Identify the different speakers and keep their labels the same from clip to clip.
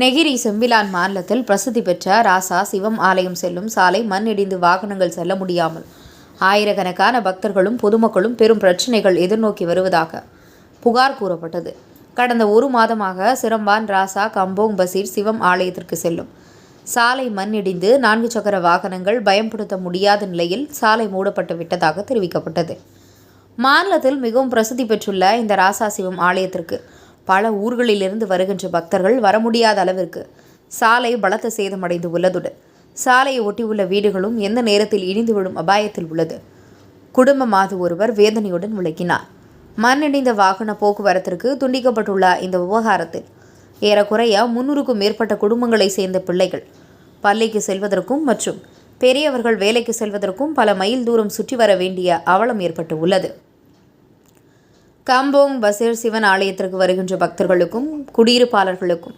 Speaker 1: Negeri Sembilan மாநிலத்தில் பிரசித்தி பெற்ற ராசா சிவம் ஆலயம் செல்லும் சாலை மண் இடிந்து வாகனங்கள் செல்ல முடியாமல். ஆயிரக்கணக்கான பக்தர்களும் பொதுமக்களும் பெரும் பிரச்சினைகள் எதிர்நோக்கி வருவதாக புகார் கூறப்பட்டது. கடந்த ஒரு மாதமாக Seremban Rasah Kampung Pasir Sivam ஆலயத்திற்கு செல்லும். சாலை மண் இடிந்து நான்கு சக்கர வாகனங்கள் பயன்படுத்த முடியாத நிலையில் சாலை மூடப்பட்டு விட்டதாக தெரிவிக்கப்பட்டது. மாநிலத்தில் மிகவும் பிரசித்தி பெற்றுள்ள இந்த ராசா சிவம் ஆலயத்திற்கு பல ஊர்களிலிருந்து வருகின்ற பக்தர்கள் வர முடியாத அளவிற்கு சாலை பலத்த சேதமடைந்து உள்ளதுடன் சாலையை ஒட்டியுள்ள வீடுகளும் எந்த நேரத்தில் இடிந்து விழும் அபாயத்தில் உள்ளது. குடும்பமாது ஒருவர் வேதனையுடன் விளக்கினார் மண்ணிடிந்த வாகன போக்குவரத்திற்கு துண்டிக்கப்பட்டுள்ள இந்த விவகாரத்தில் ஏறக்குறைய முன்னூறுக்கும் மேற்பட்ட குடும்பங்களை சேர்ந்த பிள்ளைகள் பள்ளிக்கு செல்வதற்கும் மற்றும் பெரியவர்கள் வேலைக்கு செல்வதற்கும் பல மைல் தூரம் சுற்றி வர வேண்டிய அவலம் ஏற்பட்டு உள்ளது. கம்போங் பசீர் சிவன் ஆலயத்திற்கு வருகின்ற பக்தர்களுக்கும் குடியிருப்பாளர்களுக்கும்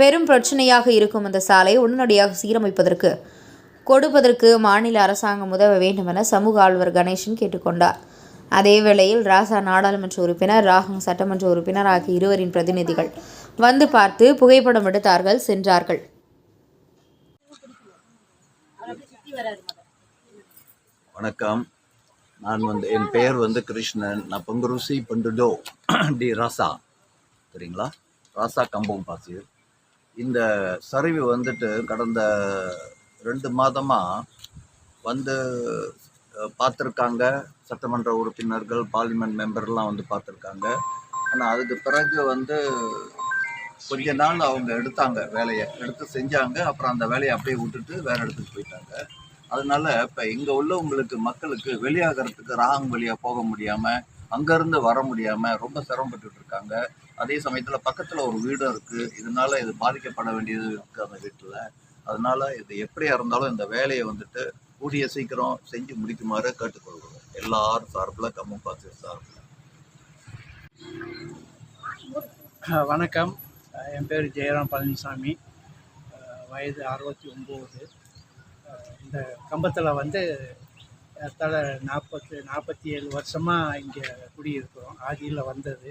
Speaker 1: பெரும் பிரச்சனையாக இருக்கும் அந்த சாலை உடனடியாக சீரமைப்பதற்கு கொடுப்பதற்கு மாநில அரசாங்கம் உதவ வேண்டும் என சமூக ஆழ்வர் கணேசன் கேட்டுக்கொண்டார். அதே வேளையில் ராசா நாடாளுமன்ற உறுப்பினர் ராகம் சட்டமன்ற உறுப்பினர் ஆகிய இருவரின் பிரதிநிதிகள் வந்து பார்த்து புகைப்படம் எடுத்தார்கள் சென்றார்கள்.
Speaker 2: வணக்கம். நான் வந்து என் பெயர் வந்து கிருஷ்ணன். நான் பொங்குருசி பண்டுடோ. டி ராசா. சரிங்களா ராசா கம்பம் பாசிர் இந்த சரிவு வந்துட்டு கடந்த ரெண்டு மாதமாக வந்து பார்த்துருக்காங்க. சட்டமன்ற உறுப்பினர்கள் பார்லிமெண்ட் மெம்பர்லாம் வந்து பார்த்துருக்காங்க. ஆனால் அதுக்கு பிறகு வந்து கொஞ்ச நாள் அவங்க எடுத்தாங்க வேலையை. எடுத்து செஞ்சாங்க. அப்புறம் அந்த வேலையை அப்படியே விட்டுட்டு வேறு இடத்துக்கு போயிட்டாங்க. அதனால இப்போ இங்கே உள்ளவங்களுக்கு மக்களுக்கு வெளியாகிறதுக்கு ராகம் வழியாக போக முடியாமல் அங்கேருந்து வர முடியாமல் ரொம்ப சிரமப்பட்டு இருக்காங்க. அதே சமயத்தில் பக்கத்தில் ஒரு வீடும் இருக்குது இதனால இது பாதிக்கப்பட வேண்டியது இருக்குது அந்த வீட்டில். அதனால் இது எப்படியா இருந்தாலும் இந்த வேலையை வந்துட்டு கூடிய சீக்கிரம் செஞ்சு முடிக்குமாறு கேட்டுக்கொள்கிறோம். எல்லாரும் சார்பில் கம்மு பாசி சார்பில்.
Speaker 3: வணக்கம். என் பேர் ஜெயராம் பழனிசாமி. வயது அறுபத்தி ஒம்பது. இந்த கம்பத்தில் வந்து தலை நாற்பத்து நாற்பத்தி ஏழு வருஷமாக இங்கே குடியிருக்கிறோம். ஆதியில் வந்தது.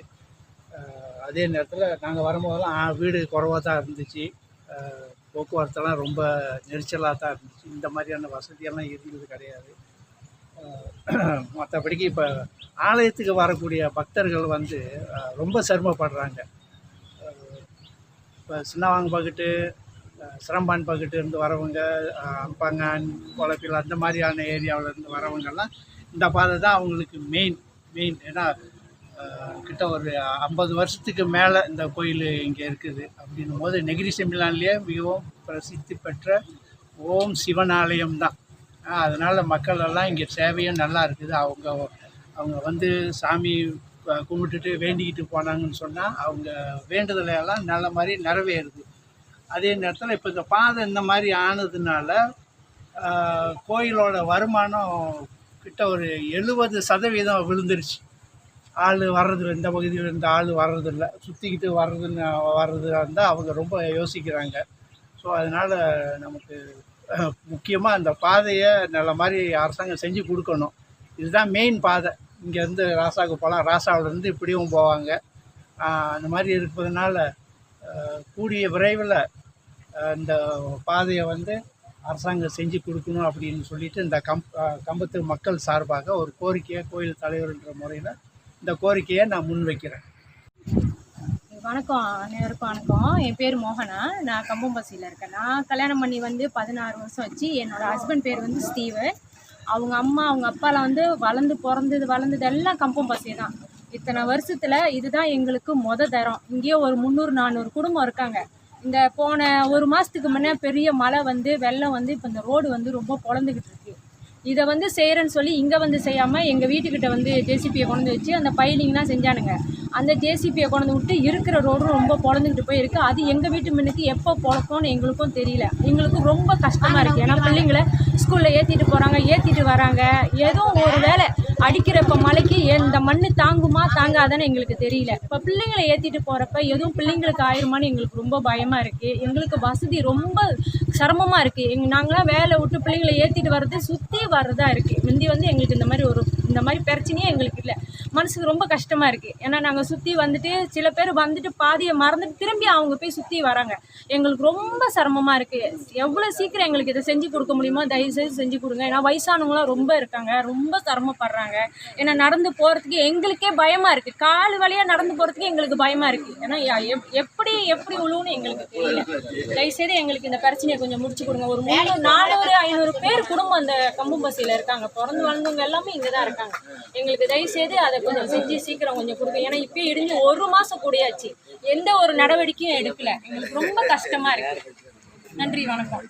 Speaker 3: அதே நேரத்தில் நாங்கள் வரும்போதெல்லாம் வீடு குறைவாக தான் இருந்துச்சு. போக்குவரத்தெல்லாம் ரொம்ப நெரிச்சலாக தான் இருந்துச்சு. இந்த மாதிரியான வசதியெல்லாம் இருந்தது கிடையாது. மற்றபடிக்கு இப்போ ஆலயத்துக்கு வரக்கூடிய பக்தர்கள் வந்து ரொம்ப சிரமப்படுறாங்க. இப்போ சின்னவாங்க பார்க்கட்டு சிரம்பான் பக்கத்துலேருந்து வரவங்க அஹ், அம்பங்கான் அந்த மாதிரியான ஏரியாவிலேருந்து வரவங்கெல்லாம் இந்த பாதை தான் அவங்களுக்கு மெயின் மெயின் ஏன்னா கிட்ட ஒரு ஐம்பது வருஷத்துக்கு மேலே இந்த கோயில் இங்கே இருக்குது. அப்படின்னும் போது நெகிரி செம்பிலான்லேயே மிகவும் பிரசித்தி பெற்ற ஓம் சிவன் ஆலயம் தான் அதனால் மக்கள் எல்லாம் இங்கே சேவையும் நல்லா இருக்குது. அவங்க அவங்க வந்து சாமி கும்பிட்டுட்டு வேண்டிக்கிட்டு போனாங்கன்னு சொன்னால் அவங்க வேண்டுதலை எல்லாம் நல்ல மாதிரி நிறைவேறுது. அதே நேரத்தில் இப்போ இந்த பாதை இந்த மாதிரி ஆனதுனால கோயிலோட வருமானம் கிட்ட ஒரு எழுபது சதவீதம் விழுந்துருச்சு. ஆள் வர்றதில்ல இந்த பகுதியில் இருந்து ஆள் வர்றதில்ல. சுற்றிக்கிட்டு வர்றதுன்னு வர்றதா இருந்தால் அவங்க ரொம்ப யோசிக்கிறாங்க. ஸோ அதனால் நமக்கு முக்கியமாக அந்த பாதையை நல்ல மாதிரி அரசாங்கம் செஞ்சு கொடுக்கணும். இதுதான் மெயின் பாதை. இங்கேருந்து ராசாவுக்கு போகலாம் ராசாவிலேருந்து இப்படியும் போவாங்க. அந்த மாதிரி இருப்பதனால கூடிய விரைவில் இந்த பாதையை வந்து அரசாங்கம் செஞ்சு கொடுக்கணும் அப்படின்னு சொல்லிட்டு இந்த கம் கம்பத்து மக்கள் சார்பாக ஒரு கோரிக்கையை கோயில் தலைவர்ன்ற முறையில் இந்த கோரிக்கையை நான் முன்வைக்கிறேன்.
Speaker 4: வணக்கம் அனைவருக்கும் வணக்கம். என் பேர் மோகனா. நான் கம்பம்பசியில் இருக்கேன். நான் கல்யாணம் பண்ணி வந்து பதினாறு வருஷம் வச்சு என்னோடய ஹஸ்பண்ட் பேர் வந்து ஸ்டீவு அவங்க அம்மா அவங்க அப்பாலாம் வந்து வளர்ந்து பிறந்தது வளர்ந்தது எல்லாம் கம்பம்பசி தான் இத்தனை வருஷத்தில் இதுதான் எங்களுக்கு மொத தரம். இங்கேயே ஒரு முந்நூறு நானூறு குடும்பம் இருக்காங்க. இந்த போன ஒரு மாதத்துக்கு முன்னே பெரிய மழை வந்து வெள்ளம் வந்து இப்போ இந்த ரோடு வந்து ரொம்ப பொழந்துக்கிட்டு இருக்கு. இதை வந்து செய்கிறேன்னு சொல்லி இங்கே வந்து செய்யாமல் எங்கள் வீட்டுக்கிட்ட வந்து ஜேசிபியை கொண்டு வச்சு அந்த பைலிங்லாம் செஞ்சானுங்க. அந்த ஜேசிபியை கொண்டு விட்டு இருக்கிற ரோடும் ரொம்ப பொழந்துக்கிட்டு போயிருக்கு. அது எங்கள் வீட்டு முன்னுக்கு எப்போ பொழப்போன்னு எங்களுக்கும் தெரியல. எங்களுக்கு ரொம்ப கஷ்டமாக இருக்குது ஏன்னா பிள்ளைங்களை ஸ்கூலில் ஏற்றிட்டு போகிறாங்க ஏற்றிட்டு வராங்க. ஏதோ ஒரு வேலை அடிக்கிற இப்போ இந்த மண் தாங்குமா தாங்காதான்னு எங்களுக்கு தெரியல. இப்போ பிள்ளைங்களை ஏற்றிட்டு போகிறப்ப எதுவும் பிள்ளைங்களுக்கு ஆயிருமான்னு எங்களுக்கு ரொம்ப பயமாக இருக்குது எங்களுக்கு வசதி ரொம்ப சிரமமாக இருக்குது எங் நாங்களாம் வேலை விட்டு பிள்ளைங்களை ஏற்றிட்டு வர்றது சுற்றி வர்றதா இருக்குது முந்தி வந்து எங்களுக்கு இந்த மாதிரி ஒரு இந்த மாதிரி பிரச்சனையே எங்களுக்கு இல்லை. மனசுக்கு ரொம்ப கஷ்டமாக இருக்குது ஏன்னா நாங்கள் சுற்றி வந்துட்டு சில பேர் வந்துட்டு பாதியை மறந்துட்டு திரும்பி அவங்க போய் சுற்றி வராங்க. எங்களுக்கு ரொம்ப சிரமமாக இருக்குது எவ்வளோ சீக்கிரம் எங்களுக்கு இதை செஞ்சு கொடுக்க முடியுமோ தயவுசெய்து செஞ்சு கொடுங்க. ஏன்னா வயசானவங்களாம் ரொம்ப இருக்காங்க. ரொம்ப சிரமப்படுறாங்க. ஏன்னா நடந்து போகிறதுக்கு எங்களுக்கே பயமாக இருக்குது கால் வழியாக நடந்து போகிறதுக்கு எங்களுக்கு பயமாக இருக்குது ஏன்னா யா- எப்- எப்படி எப்படி உழுவுன்னு எங்களுக்கு தெரியல. தயவுசெய்து எங்களுக்கு இந்த பிரச்சனையை கொஞ்சம் முடிச்சு கொடுங்க. ஒரு மூணு நானூறு ஐநூறு பேர் குடும்பம் அந்த கம்பம்பசியில் இருக்காங்க. பிறந்து வளர்ந்தவங்க எல்லாமே இங்கே தான் இருக்காங்க. எங்களுக்கு தயவுசெய்து அதை கொஞ்சம் செஞ்சு சீக்கிரம் கொஞ்சம் கொடுங்க. ஏன்னா இப்போயே இடிஞ்சு ஒரு மாதம் கூடியாச்சு. எந்த ஒரு நடவடிக்கையும் எடுக்கல. எங்களுக்கு ரொம்ப கஷ்டமாக இருக்குது நன்றி வணக்கம்.